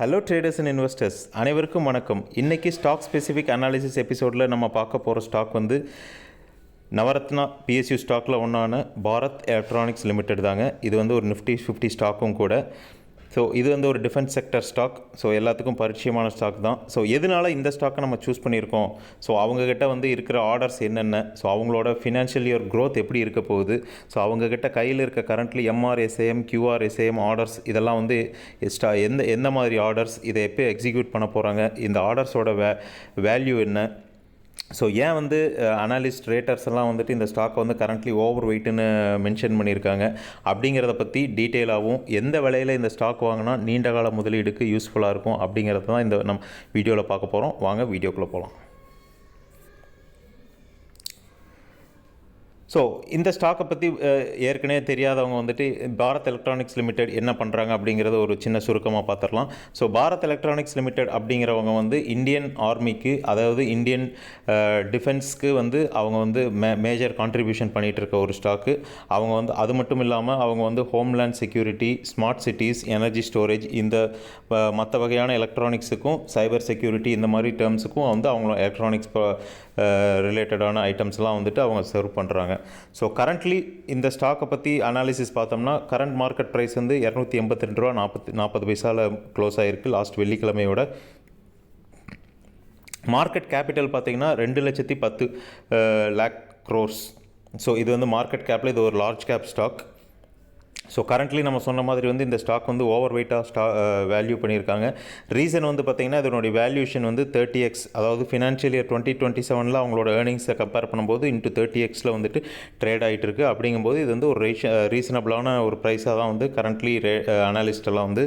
Hello traders and investors அனைவருக்கும் வணக்கம். இன்றைக்கி ஸ்டாக் ஸ்பெசிஃபிக் அனாலிசிஸ் எபிசோடில் நம்ம பார்க்க போகிற ஸ்டாக் வந்து நவரத்னா பிஎஸ்யூ ஸ்டாக்கில் ஒன்றான பாரத் எலக்ட்ரானிக்ஸ் லிமிடெட் தாங்க. இது வந்து ஒரு நிஃப்டி ஃபிஃப்டி ஸ்டாக்கும் கூட. ஸோ இது வந்து ஒரு டிஃபென்ஸ் செக்டர் ஸ்டாக் ஸோ எல்லாத்துக்கும் பரிச்சயமான ஸ்டாக் தான். ஸோ எதனால இந்த ஸ்டாக்கை நம்ம சூஸ் பண்ணியிருக்கோம்? ஸோ அவங்கக்கிட்ட வந்து இருக்கிற ஆர்டர்ஸ் என்னென்ன? ஸோ அவங்களோட ஃபினான்ஷியல் இயர் க்ரோத் எப்படி இருக்க போகுது? ஸோ அவங்கக்கிட்ட கையில் இருக்க கரண்ட்லி எம்ஆர்எஸ்ஏஎம் கியூஆர்எஸ்ஏஎம் ஆர்டர்ஸ் இதெல்லாம் வந்து ஸ்டா எந்த எந்த மாதிரி ஆர்டர்ஸ் இதை எப்போ எக்ஸிக்யூட் பண்ண போகிறாங்க இந்த ஆர்டர்ஸோட வே வேல்யூ என்ன? ஸோ ஏன் வந்து அனாலிஸ்ட் ரேட்டர்ஸ் எல்லாம் வந்துட்டு இந்த ஸ்டாக்கை வந்து கரண்ட்லி ஓவர் வெயிட்டுன்னு மென்ஷன் பண்ணியிருக்காங்க? அப்படிங்கிறத பற்றி டீட்டெயிலாகவும் எந்த விலையில் இந்த ஸ்டாக் வாங்கினா நீண்ட கால முதலீடுக்கு யூஸ்ஃபுல்லாக இருக்கும் அப்படிங்கிறத தான் இந்த நம்ம வீடியோவில் பார்க்க போகிறோம் வாங்க வீடியோக்குள்ளே போகலாம் ஸோ இந்த ஸ்டாக்கை பற்றி ஏற்கனவே தெரியாதவங்க வந்துட்டு பாரத் எலக்ட்ரானிக்ஸ் லிமிடெட் என்ன பண்ணுறாங்க அப்படிங்கிறத ஒரு சின்ன சுருக்கமாக பார்த்துடலாம் ஸோ பாரத் எலக்ட்ரானிக்ஸ் லிமிடெட் அப்படிங்கிறவங்க வந்து இந்தியன் ஆர்மிக்கு அதாவது இந்தியன் டிஃபென்ஸ்க்கு வந்து அவங்க வந்து மே மேஜர் கான்ட்ரிபியூஷன் பண்ணிகிட்டு இருக்க ஒரு ஸ்டாக்கு அவங்க வந்து அது மட்டும் இல்லாமல் அவங்க வந்து homeland security smart cities energy storage இந்த மற்ற வகையான எலக்ட்ரானிக்ஸுக்கும் சைபர் செக்யூரிட்டி இந்த மாதிரி டேர்ம்ஸுக்கும் வந்து அவங்க எலக்ட்ரானிக்ஸ் ரிலேட்டடான ஐட்டம்ஸ்லாம் வந்துட்டு அவங்க சர்வ் பண்ணுறாங்க ஸோ கரண்ட்லி இந்த ஸ்டாக்கை பற்றி அனாலிசிஸ் பார்த்தோம்னா கரண்ட் மார்க்கெட் ப்ரைஸ் வந்து இரநூத்தி எண்பத்தி ரெண்டு ரூபா நாற்பத்தி நாற்பது பைசாவில் க்ளோஸ் ஆகிருக்கு லாஸ்ட் வெள்ளிக்கிழமையோட. மார்க்கெட் கேபிட்டல் பார்த்தீங்கன்னா ரெண்டு லட்சத்தி பத்து லேக் க்ரோர்ஸ் ஸோ இது வந்து மார்க்கெட் கேப்பில் இது ஒரு large cap stock so currently நம்ம சொன்ன மாதிரி வந்து இந்த ஸ்டாக் வந்து ஓவர் வெயிட்டாக ஸ்டா வேல்யூ பண்ணியிருக்காங்க. ரீசன் வந்து பார்த்திங்கன்னா இதனுடைய வேல்யூஷன் வந்து தேர்ட்டி எக்ஸ் அதாவது ஃபினான்ஷியல் இயர் டுவெண்ட்டி டுவெண்ட்டி செவனில் அவங்களோட ஏர்னிங்ஸை கம்பேர் பண்ணும்போது இன்ட்டு தேர்ட்டி எக்ஸில் வந்துட்டு ட்ரேட் ஆகிட்டு இருக்குது அப்படிங்கும்போது இது வந்து ஒரு ரேஷ ரீசனபிளான ஒரு ப்ரைஸாக தான் வந்து கரண்ட்லி ரே அனாலிஸ்டெல்லாம் வந்து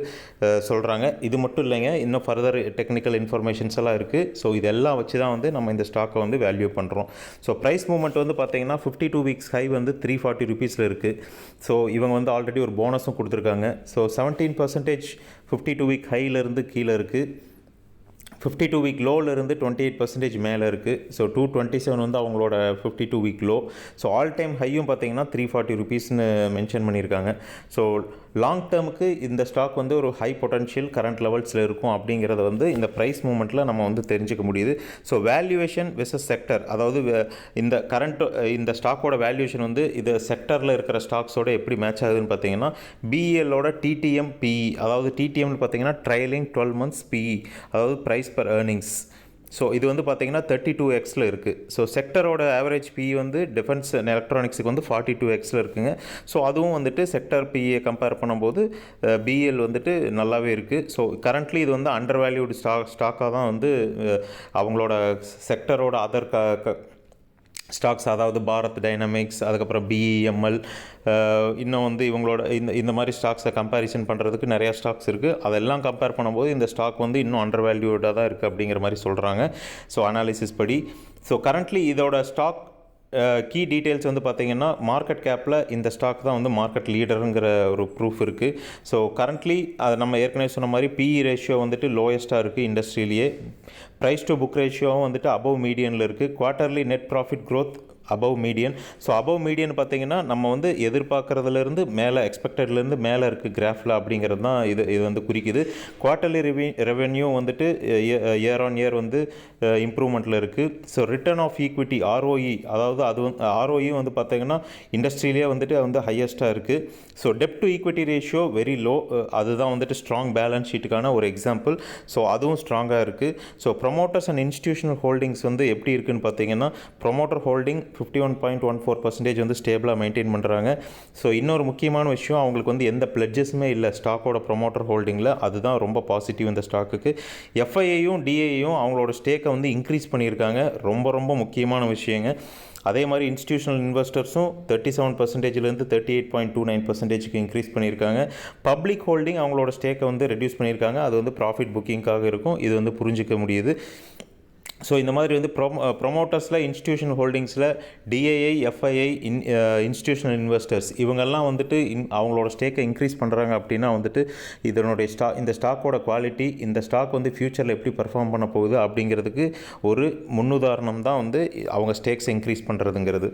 சொல்கிறாங்க இது மட்டும் இல்லைங்க இன்னும் ஃபர்தர் டெக்னிக்கல் இன்ஃபர்மேஷன்ஸ் எல்லாம் இருக்குது ஸோ இதெல்லாம் வச்சு தான் வந்து நம்ம இந்த ஸ்டாக்கை வந்து வேல்யூ பண்ணுறோம் ஸோ ப்ரைஸ் மூவ்மெண்ட் வந்து பார்த்திங்கன்னா ஃபிஃப்டி டூ வீக்ஸ் ஹை வந்து த்ரீ ஃபார்ட்டி ருபீஸில் இருக்குது ஸோ இவங்க வந்து ஆல்ரெடி ஒரு போனஸும் கொடுத்துருக்காங்க. So seventeen percentage fifty two week ஹையிலேருந்து கீழே இருக்குது ஃபிஃப்டி டூ வீக் லோலேருந்து டுவெண்ட்டி எயிட் பர்சன்டேஜ் மேலே இருக்குது ஸோ டூ டுவெண்ட்டி செவன் வந்து அவங்களோட fifty two week low so all time ஹையும் பார்த்தீங்கன்னா த்ரீ ஃபார்ட்டி ருபீஸ்னு மென்ஷன் பண்ணியிருக்காங்க. ஸோ லாங் டேர்முக்கு இந்த ஸ்டாக் வந்து ஒரு ஹை பொட்டன்ஷியல் கரண்ட் லெவல்ஸில் இருக்கும் அப்படிங்கிறத வந்து இந்த ப்ரைஸ் மூமெண்ட்டில் நம்ம வந்து தெரிஞ்சுக்க முடியுது. ஸோ வேல்யூவேஷன் விசஸ் செக்டர் அதாவது வே- இந்த கரண்ட் இந்த ஸ்டாக்கோட வேல்யூவேஷன் வந்து இது செக்டரில் இருக்கிற ஸ்டாக்ஸோட எப்படி மேட்ச் ஆகுதுன்னு பார்த்தீங்கன்னா பிஎல்லோட டிடிஎம் பிஇ அதாவது டிடிஎம்னு பார்த்தீங்கன்னா ட்ரையலிங் டுவெல் மந்த்ஸ் பிஇ அதாவது ப்ரைஸ் பர் ஏர்னிங்ஸ் ஸோ இது வந்து பார்த்தீங்கன்னா தேர்ட்டி டூ எக்ஸில் இருக்குது ஸோ செக்டரோட ஆவரேஜ் பி வந்து டிஃபென்ஸ் எலக்ட்ரானிக்ஸுக்கு வந்து ஃபார்ட்டி டூ எக்ஸில் இருக்குங்க. ஸோ அதுவும் வந்துட்டு செக்டர் பிஏ கம்பேர் பண்ணும்போது பிஎல் வந்துட்டு நல்லாவே இருக்குது ஸோ கரண்ட்லி இது வந்து அண்டர் வேல்யூடு ஸ்டாக் ஸ்டாக்காக தான் வந்து அவங்களோட செக்டரோட அதர் க ஸ்டாக்ஸ் அதாவது பாரத் டைனமிக்ஸ் அதுக்கப்புறம் பிஇஎம்எல் இன்னும் வந்து இவங்களோட இந்த இந்த மாதிரி ஸ்டாக்ஸை கம்பேரிசன் பண்ணுறதுக்கு நிறையா ஸ்டாக்ஸ் இருக்குது அதெல்லாம் கம்பேர் பண்ணும்போது இந்த ஸ்டாக் வந்து இன்னும் அண்டர் வேல்யூடாக தான் இருக்குது அப்படிங்கிற மாதிரி சொல்கிறாங்க ஸோ அனாலிசிஸ் படி. ஸோ கரண்ட்லி இதோட ஸ்டாக் கீ டீட்டெயில்ஸ் வந்து பார்த்தீங்கன்னா மார்க்கெட் கேப்பில் இந்த ஸ்டாக் தான் வந்து மார்க்கெட் லீடருங்கிற ஒரு ப்ரூஃப் இருக்குது ஸோ கரண்ட்லி அதை நம்ம ஏற்கனவே சொன்ன மாதிரி பிஇ ரேஷியோ வந்துட்டு லோயஸ்ட்டாக இருக்குது இண்டஸ்ட்ரியிலேயே ப்ரைஸ் டு புக் ரேஷியோவும் வந்துட்டு அபவ் மீடியனில் இருக்குது quarterly net profit growth above median so above median பார்த்தீங்கன்னா நம்ம வந்து எதிர்பார்க்குறதுலேருந்து மேலே எக்ஸ்பெக்டட்லேருந்து மேலே இருக்குது கிராஃபில் அப்படிங்கிறது தான் இது இது வந்து குறிக்குது. குவார்ட்டர்லி ரெவி ரெவென்யூ வந்துட்டு இயர் ஆன் இயர் வந்து இம்ப்ரூவ்மெண்ட்டில் இருக்குது so return of equity ROE அதாவது அது வந்து ஆர்ஓஇ வந்து பார்த்தீங்கன்னா இண்டஸ்ட்ரியிலே வந்துட்டு வந்து ஹையஸ்ட்டாக இருக்குது so debt to equity ratio very low அதுதான் வந்துட்டு ஸ்ட்ராங் பேலன்ஸ் ஷீட்டுக்கான ஒரு எக்ஸாம்பிள் ஸோ அதுவும் ஸ்ட்ராங்காக இருக்குது so promoters and institutional holdings வந்து எப்படி இருக்குதுன்னு பார்த்தீங்கன்னா promoter holding fifty one point one four percentage வந்து ஸ்டேபிளாக மெயின்டைன் பண்ணுறாங்க ஸோ இன்னொரு முக்கியமான விஷயம் அவங்களுக்கு வந்து எந்த பிளட்ஜஸுமே இல்லை. ஸ்டாக்கோட ப்ரொமோட்டர் ஹோல்டிங்கில் அதுதான் ரொம்ப பாசிட்டிவ் இந்த ஸ்டாக்குக்கு எஃப்ஐஐயும் டிஏயும் அவங்களோட ஸ்டேக்கை வந்து இன்க்ரீஸ் பண்ணியிருக்காங்க. ரொம்ப ரொம்ப முக்கியமான விஷயங்க. அதே மாதிரி இன்ஸ்டியூஷனல் இன்வெஸ்டர்ஸும் thirty seven பர்சன்டேஜ்லேருந்து thirty eight point two nine பர்சன்டேஜுக்கு இன்க்ரீஸ் பண்ணியிருக்காங்க. பப்ளிக் ஹோல்டிங் அவங்களோட ஸ்டேக்கை வந்து ரெடியூஸ் பண்ணியிருக்காங்க. அது வந்து ப்ராஃபிட் புக்கிங்காக இருக்கும். இது வந்து புரிஞ்சிக்க முடியுது. ஸோ இந்த மாதிரி வந்து ப்ரொமோ ப்ரொமோட்டர்ஸில் institution ஹோல்டிங்ஸில் DII FII in institutional investors இவங்கெல்லாம் வந்துட்டு இன் அவங்களோட ஸ்டேக்கை இன்க்ரீஸ் பண்ணுறாங்க அப்படின்னா வந்துட்டு இதனுடைய ஸ்டா இந்த ஸ்டாக்கோட குவாலிட்டி இந்த ஸ்டாக் வந்து ஃப்யூச்சரில் எப்படி பர்ஃபார்ம் பண்ண போகுது அப்படிங்கிறதுக்கு ஒரு முன்னுதாரணம் தான் வந்து அவங்க ஸ்டேக்ஸ் இன்க்ரீஸ் பண்ணுறதுங்கிறது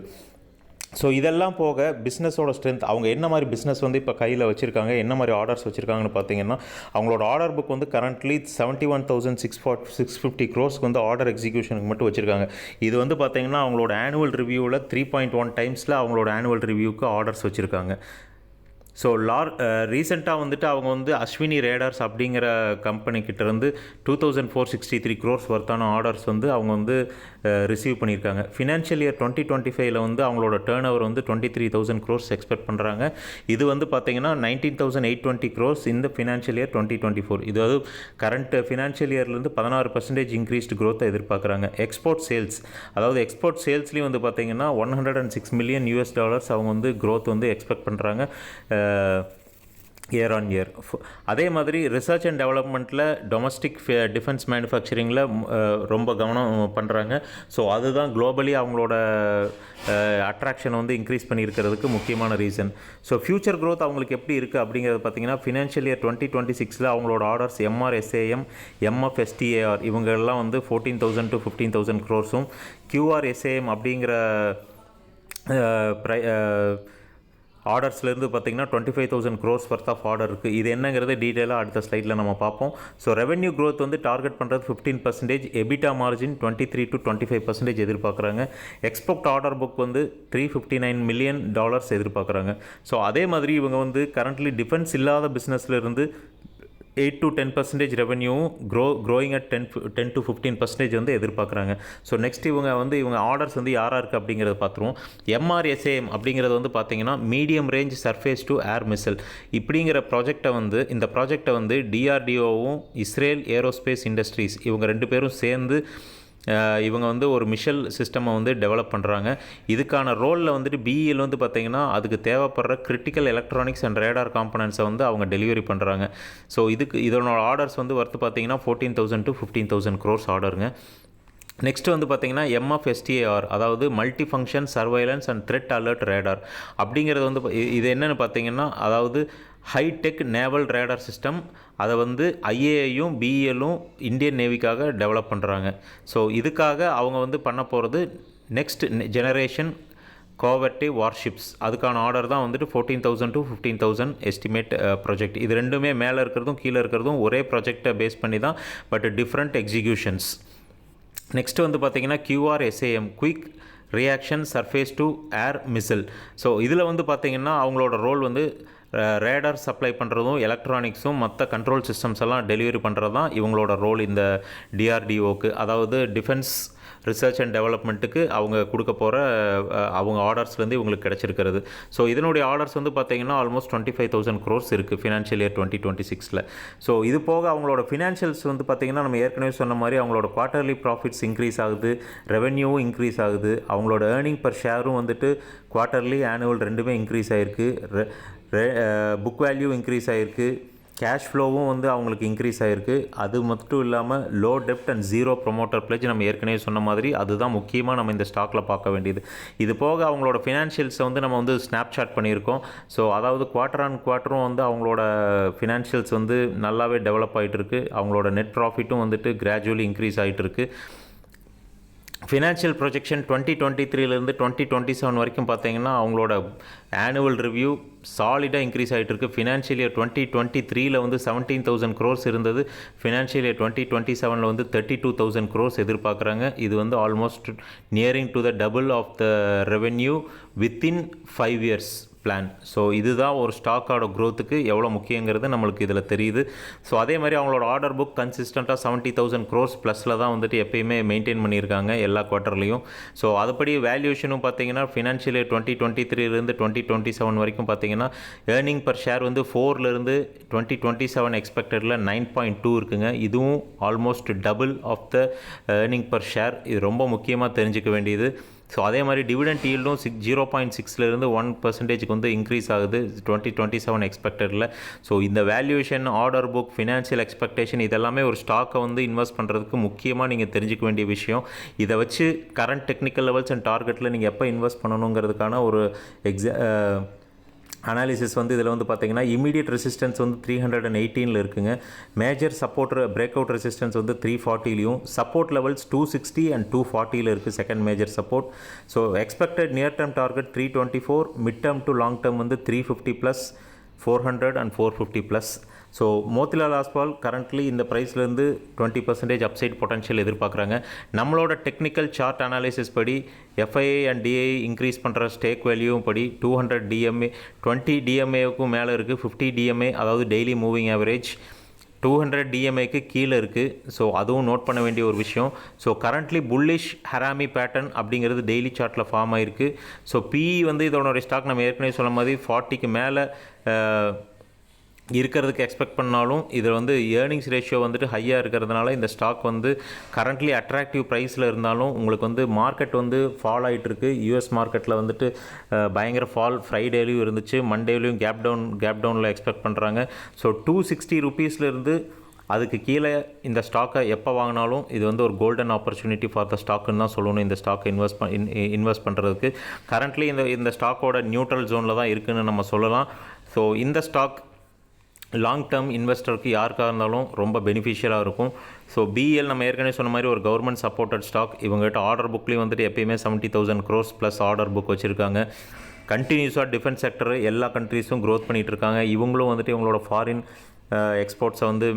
ஸோ இதெல்லாம் போக பிஸ்னஸோட ஸ்ட்ரென்த் அவங்க என்ன மாதிரி பிஸ்னஸ் வந்து இப்போ கையில் வச்சுருக்காங்க என்ன மாதிரி ஆர்டர்ஸ் வச்சுருக்காங்கன்னு பார்த்தீங்கன்னா அவங்களோட ஆர்டர் புக் வந்து currently seventy one thousand six forty six fifty க்ரோஸ்க்கு வந்து ஆர்டர் எக்ஸிக்யூஷனுக்கு மட்டும் வச்சுருக்காங்க. இது வந்து பார்த்தீங்கன்னா அவங்களோட ஆனுவல் ரிவ்யூவில் த்ரீ பாயிண்ட் ஒன் டைம்ஸில் அவங்களோட ஆனுவல் ரிவ்யூக்கு ஆர்டர்ஸ் வச்சுருக்காங்க. ஸோ லார் ரீசெண்டாக வந்துட்டு அவங்க வந்து அஸ்வினி ரேடார்ஸ் அப்படிங்கிற கம்பெனிகிட்டேருந்து two thousand four sixty three crores ஒர்த்தான ஆர்டர்ஸ் வந்து அவங்க வந்து ரிசீவ் பண்ணியிருக்காங்க. ஃபினான்ஷியல் இயர் டுவெண்ட்டி டுவெண்ட்டி ஃபைவ்ல வந்து அவங்களோட டேர்ன் ஓவர் வந்து twenty three thousand crores expect பண்ணுறாங்க இது வந்து பார்த்தீங்கன்னா nineteen thousand eight twenty crores இந்த financial year twenty twenty four இது வந்து கரண்ட் ஃபினான்ஷியல் இயர்லேருந்து பதினாறு பர்சன்டேஜ் இன்க்ரீஸ்டு க்ரோத்தை எதிர்பார்க்குறாங்க. எக்ஸ்போர்ட் சேல்ஸ் அதாவது எக்ஸ்போர்ட் சேல்ஸ்லேயும் வந்து பார்த்தீங்கன்னா one hundred and six million US dollars அவங்க வந்து க்ரோத் வந்து எக்ஸ்பெக்ட் பண்ணுறாங்க இயர் ஆன் இயர் அதே மாதிரி ரிசர்ச் அண்ட் டெவலப்மெண்ட்டில் டொமஸ்டிக் டிஃபென்ஸ் மேனுஃபேக்சரிங்கில் ரொம்ப கவனம் பண்ணுறாங்க ஸோ அதுதான் குளோபலி அவங்களோட அட்ராக்ஷன் வந்து இன்க்ரீஸ் பண்ணியிருக்கிறதுக்கு முக்கியமான ரீசன் ஸோ ஃப்யூச்சர் க்ரோத் அவங்களுக்கு எப்படி இருக்குது அப்படிங்கிறது பார்த்தீங்கன்னா ஃபினான்ஷியல் இயர் டுவெண்ட்டி டுவெண்ட்டி சிக்ஸில் அவங்களோட ஆர்டர்ஸ் எம்ஆர்எஸ்ஏஎம் எம்எஃப்எஸ்டிஏஆர் இவங்கெல்லாம் வந்து fourteen thousand to fifteen thousand க்ரோர்ஸும் QRSAM அப்படிங்கிற ப்ரை ஆர்டர்ஸ்லேருந்து பார்த்தீங்கன்னா twenty five thousand crores worth of order இருக்குது இது என்னங்கிறத டீட்டெயிலாக அடுத்த ஸ்லைடில் நம்ம பார்ப்போம். ஸோ ரெவன்யூ க்ரோத் வந்து டார்கெட் பண்ணுறது fifteen percentage EBITDA margin twenty three to twenty five percentage எதிர்பார்க்குறாங்க. எக்ஸ்போர்ட் ஆர்டர் புக் வந்து three fifty nine million dollars எதிர்பார்க்குறாங்க. ஸோ அதே மாதிரி இவங்க வந்து கரண்ட்லி டிஃபென்ஸ் இல்லாத பிஸ்னஸ்லேருந்து eight to ten percentage revenue grow growing at ten ten to fifteen percentage வந்து எதிர்பார்க்குறாங்க. ஸோ நெக்ஸ்ட் இவங்க வந்து இவங்க ஆர்டர்ஸ் வந்து யாராக இருக்குது அப்படிங்கிறத பார்த்துருவோம் எம்ஆர்எஸ்ஏஎம் அப்படிங்கிறது வந்து பார்த்தீங்கன்னா medium range surface to air missile இப்படிங்கிற ப்ராஜெக்டை வந்து இந்த ப்ராஜெக்டை வந்து டிஆர்டிஓவும் இஸ்ரேல் ஏரோஸ்பேஸ் இண்டஸ்ட்ரீஸ் இவங்க ரெண்டு பேரும் சேர்ந்து இவங்க வந்து ஒரு மிஷல் சிஸ்டமை வந்து டெவலப் பண்ணுறாங்க இதுக்கான ரோலில் வந்துட்டு பிஇஎல் வந்து பார்த்திங்கன்னா அதுக்கு தேவைப்படுற கிரிட்டிக்கல் எலக்ட்ரானிக்ஸ் அண்ட் ரேடார் காம்பனன்ஸை வந்து அவங்க டெலிவரி பண்ணுறாங்க ஸோ இதுக்கு இதனோட ஆர்டர்ஸ் வந்து ஒர்த்து பார்த்தீங்கன்னா fourteen thousand to fifteen thousand crores ஆர்டருங்க next வந்து பார்த்திங்கன்னா எம்எஃப்எஸ்டிஏஆர் அதாவது multi function surveillance and threat alert radar அப்படிங்கிறது வந்து இது என்னென்னு பார்த்தீங்கன்னா அதாவது ஹைடெக் நேவல் ரேடார் சிஸ்டம் அதை வந்து ஐஏஐயும் பிஇஎல்லும் இந்தியன் நேவிக்காக டெவலப் பண்ணுறாங்க ஸோ இதுக்காக அவங்க வந்து பண்ண போகிறது நெக்ஸ்ட் ஜெனரேஷன் கோவர்டிவ் வார்ஷிப்ஸ் அதுக்கான ஆர்டர் தான் வந்துட்டு fourteen thousand to fifteen thousand estimate project இது ரெண்டுமே மேலே இருக்கிறதும் கீழே இருக்கிறதும் ஒரே ப்ராஜெக்டை பேஸ் பண்ணி தான் பட் டிஃப்ரெண்ட் எக்ஸிக்யூஷன்ஸ் நெக்ஸ்ட் வந்து பார்த்திங்கன்னா QR SAM quick reaction surface to air missile so இதில் வந்து பார்த்திங்கன்னா அவங்களோட ரோல் வந்து ரேடார் சப்ளை பண்ணுறதும் எலக்ட்ரானிக்ஸும் மற்ற கண்ட்ரோல் சிஸ்டம்ஸ் எல்லாம் டெலிவரி பண்ணுறது தான் இவங்களோட ரோல் இந்த டிஆர்டிஓக்கு அதாவது டிஃபென்ஸ் ரிசர்ச் அண்ட் டெவலப்மெண்ட்டுக்கு அவங்க கொடுக்க போகிற அவங்க ஆர்டர்ஸ்லேருந்து இவங்களுக்கு கிடச்சிருக்கிறது. ஸோ இதனுடைய ஆர்டர்ஸ் வந்து பார்த்தீங்கன்னா almost twenty five thousand crores இருக்குது ஃபினான்ஷியல் இயர் டுவெண்ட்டி டுவெண்ட்டி சிக்ஸில் ஸோ இது போக அவங்களோட ஃபினான்ஷியல்ஸ் வந்து பார்த்திங்கன்னா நம்ம ஏற்கனவே சொன்ன மாதிரி அவங்களோட குவார்ட்டர்லி ப்ராஃபிட்ஸ் இன்க்ரீஸ் ஆகுது ரெவென்யூவும் இன்க்ரீஸ் ஆகுது அவங்களோட ஏர்னிங் பர் ஷேரும் வந்துட்டு குவார்ட்டர்லி ஆனுவல் ரெண்டுமே இன்க்ரீஸ் ஆகிருக்கு புக் வேல்யூ இன்க்ரீஸ் ஆகிருக்கு கேஷ் ஃப்ளோவும் வந்து அவங்களுக்கு இன்க்ரீஸ் ஆகிருக்கு அது மட்டும் இல்லாமல் லோ டெப்ட் அண்ட் ஜீரோ ப்ரொமோட்டர் பிளேஜ் நம்ம ஏற்கனவே சொன்ன மாதிரி அதுதான் முக்கியமாக நம்ம இந்த ஸ்டாக்கில் பார்க்க வேண்டியது. இது போக அவங்களோட ஃபினான்ஷியல்ஸை வந்து நம்ம வந்து ஸ்னாப்ஷாட் பண்ணியிருக்கோம். ஸோ அதாவது குவார்டர் ஆன் குவார்ட்டரும் வந்து அவங்களோட ஃபினான்ஷியல்ஸ் வந்து நல்லாவே டெவலப் ஆகிட்டு இருக்கு. அவங்களோட நெட் ப்ராஃபிட்டும் வந்துட்டு கிராஜுவலி இன்க்ரீஸ் ஆகிட்டு இருக்குது ஃபினான்ஷியல் ப்ரொஜெக்ஷன் டுவெண்ட்டி டுவெண்ட்டி த்ரீலேருந்து டுவெண்ட்டி டுவெண்ட்டி செவன் வரைக்கும் பார்த்தீங்கன்னா அவங்களோட ஆனுவல் ரிவ்யூ சாலிடாக இன்க்ரீஸ் ஆகிட்டு இருக்குது ஃபினான்ஷியல் இயர் டுவெண்ட்டி டுவெண்ட்டி த்ரீல வந்து செவன்டீன் தௌசண்ட் க்ரோர்ஸ் இருந்தது. ஃபினான்ஷியல் இயர் டுவெண்ட்டி டுவெண்ட்டி செவனில் வந்து தேர்ட்டி டூ தௌசண்ட் க்ரோர்ஸ் எதிர்பார்க்குறாங்க. இது வந்து almost nearing to the double of the revenue within five years plan so இதுதான் ஒரு ஸ்டாக்கோட க்ரோத்துக்கு எவ்வளோ முக்கியங்கிறது நம்மளுக்கு இதில் தெரியுது. ஸோ அதே மாதிரி அவங்களோட ஆர்டர் புக் கன்சிஸ்டண்ட்டாக செவன்ட்டி தௌசண்ட் க்ரோஸ் ப்ளஸில் தான் வந்துட்டு எப்பயுமே மெயின்டைன் பண்ணியிருக்காங்க எல்லா குவார்ட்டர்லையும் ஸோ அதுபடி வேல்யூஷனும் பார்த்தீங்கன்னா ஃபினான்ஷியல் இயர் டுவெண்ட்டி டுவெண்ட்டி த்ரீலேருந்து டுவெண்ட்டி டுவெண்ட்டி செவன் வரைக்கும் பார்த்தீங்கன்னா ஏர்னிங் பர் ஷேர் வந்து ஃபோர்லேருந்து டுவெண்ட்டி டுவெண்ட்டி செவன் எக்ஸ்பெக்டடில் நைன் பாயிண்ட் டூ இருக்குங்க. இதுவும் almost double of the earning per share இது ரொம்ப முக்கியமாக தெரிஞ்சுக்க வேண்டியது. ஸோ அதே மாதிரி டிவிடெண்ட் ஈல்டும் சிக்ஸ் ஜீரோ பாயிண்ட் சிக்ஸ்லேருந்து ஒன் பர்சன்டேஜ்க்கு வந்து இன்க்ரீஸ் ஆகுது. டுவெண்ட்டி டுவெண்ட்டி செவன் எக்ஸ்பெக்டடில் ஸோ இந்த valuation order book financial expectation இதெல்லாமே ஒரு ஸ்டாக்கை வந்து இன்வெஸ்ட் பண்ணுறதுக்கு முக்கியமாக நீங்கள் தெரிஞ்சிக்க வேண்டிய விஷயம். இதை வச்சு கரண்ட் டெக்னிக்கல் லெவல்ஸ் அண்ட் டார்கெட்டில் நீங்கள் எப்போ இன்வெஸ்ட் பண்ணணுங்கிறதுக்கான ஒரு எக்ஸா அனாலிசிஸ் வந்து இதில் வந்து பார்த்தீங்கன்னா இமீடியட் ரெசிஸ்டன்ஸ் வந்து த்ரீ ஹண்ட்ரட் அண்ட் எயிட்டீனில் இருக்குங்க. Major support break out resistance வந்து three ஃபார்ட்டிலையும் support levels two sixty and two ஃபார்ட்டியில் இருக்குது second major support so expected near term target three twenty four mid term to long term வந்து three fifty plus four hundred and four fifty plus so Motilal Oswal currently இந்த ப்ரைஸ்லேருந்து twenty percentage upside potential எதிர்பார்க்குறாங்க. நம்மளோட technical chart analysis படி FII and DII increase பண்ணுற stake வேல்யூவும் படி two hundred DMA twenty டிஎம்ஏவுக்கும் மேலே இருக்குது ஃபிஃப்டி டிஎம்ஏ அதாவது daily moving average two hundred டிஎம்ஏக்கு கீழே இருக்குது ஸோ அதுவும் நோட் பண்ண வேண்டிய ஒரு விஷயம். So currently bullish harami pattern அப்படிங்கிறது டெய்லி சார்ட்டில் ஃபார்ம் ஆகிருக்கு ஸோ பிஇ வந்து இதோட ஸ்டாக் நம்ம ஏற்கனவே சொன்ன மாதிரி ஃபார்ட்டிக்கு மேலே இருக்கிறதுக்கு எக்ஸ்பெக்ட் பண்ணாலும் இதில் வந்து ஏர்னிங்ஸ் ரேஷியோ வந்துட்டு ஹையாக இருக்கிறதுனால இந்த ஸ்டாக் வந்து கரண்ட்லி அட்ராக்டிவ் ப்ரைஸில் இருந்தாலும் உங்களுக்கு வந்து மார்க்கெட் வந்து ஃபால் ஆகிட்டுருக்கு யூஎஸ் மார்க்கெட்டில் வந்துட்டு பயங்கர ஃபால் ஃப்ரைடேலையும் இருந்துச்சு. மண்டேலையும் கேப் டவுன் கேப் டவுனில் எக்ஸ்பெக்ட் பண்ணுறாங்க ஸோ டூ சிக்ஸ்டி ருபீஸ்லேருந்து அதுக்கு கீழே இந்த ஸ்டாக்கை எப்போ வாங்கினாலும் இது வந்து ஒரு கோல்டன் ஆப்பர்ச்சுனிட்டி ஃபார் த ஸ்டாக்குன்னு தான் சொல்லணும் இந்த ஸ்டாக்கை இன்வெஸ்ட் பண் இன்வெஸ்ட் பண்ணுறதுக்கு கரண்ட்லி இந்த இந்த ஸ்டாக்கோட நியூட்ரல் ஜோனில் தான் இருக்குதுன்னு நம்ம சொல்லலாம். ஸோ இந்த ஸ்டாக் லாங் டேர்ம் இன்வெஸ்டருக்கு யாருக்காக இருந்தாலும் ரொம்ப பெனிஃபிஷியலாக இருக்கும். ஸோ பிஎல் நம்ம ஏற்கனவே சொன்ன மாதிரி ஒரு கவர்மெண்ட் சப்போர்ட்டட் ஸ்டாக் இவங்ககிட்ட ஆர்டர் புக்லேயும் வந்துட்டு எப்பயுமே seventy thousand crores plus order book வச்சுருக்காங்க. கண்டினியூஸாக டிஃபென்ஸ் செக்டர் எல்லா கண்ட்ரீஸும் க்ரோத் பண்ணிகிட்டு இருக்காங்க. இவங்களும் வந்துட்டு இவங்களோட ஃபாரின் எக்ஸ்போர்ட்ஸை வந்து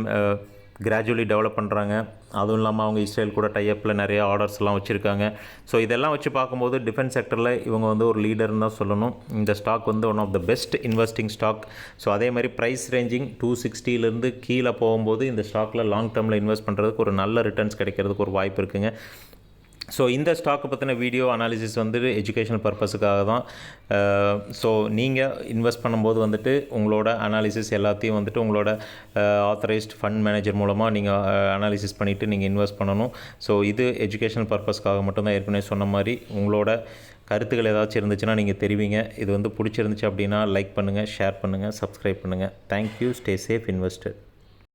கிராஜுவலி டெவலப் பண்ணுறாங்க அதுவும் இல்லாமல் அவங்க இஸ்ரேல் கூட டைஅப்பில் நிறைய ஆர்டர்ஸ்லாம் வச்சுருக்காங்க. ஸோ இதெல்லாம் வச்சு பார்க்கும்போது டிஃபென்ஸ் செக்டரில் இவங்க வந்து ஒரு லீடர்னு தான் சொல்லணும். இந்த ஸ்டாக் வந்து one of the best investing stock so அதே மாதிரி ப்ரைஸ் ரேஞ்சிங் டூ சிக்ஸ்டிலேருந்து கீழே போகும்போது இந்த ஸ்டாக்கில் லாங் டேர்மில் இன்வெஸ்ட் பண்ணுறதுக்கு ஒரு நல்ல ரிட்டர்ன்ஸ் கிடைக்கிறதுக்கு ஒரு வாய்ப்பு இருக்குங்க. ஸோ இந்த ஸ்டாக்கை பற்றின வீடியோ அனாலிசிஸ் வந்து எஜுகேஷனல் பர்பஸுக்காக தான். ஸோ நீங்கள் இன்வெஸ்ட் பண்ணும்போது வந்துட்டு உங்களோட அனாலிசிஸ் எல்லாத்தையும் வந்துட்டு உங்களோட ஆத்தரைஸ்ட் ஃபண்ட் மேனேஜர் மூலமாக நீங்கள் அனாலிசிஸ் பண்ணிவிட்டு நீங்கள் இன்வெஸ்ட் பண்ணணும். ஸோ இது எஜுகேஷனல் பர்பஸ்க்காக மட்டும்தான் ஏற்கனவே சொன்ன மாதிரி. உங்களோட கருத்துக்கள் ஏதாச்சும் இருந்துச்சுன்னா நீங்கள் தெரிவிங்க. இது வந்து பிடிச்சிருந்துச்சு அப்படின்னா லைக் பண்ணுங்கள் ஷேர் பண்ணுங்கள் சப்ஸ்கிரைப் பண்ணுங்கள் தேங்க்யூ ஸ்டே சேஃப் இன்வெஸ்டர்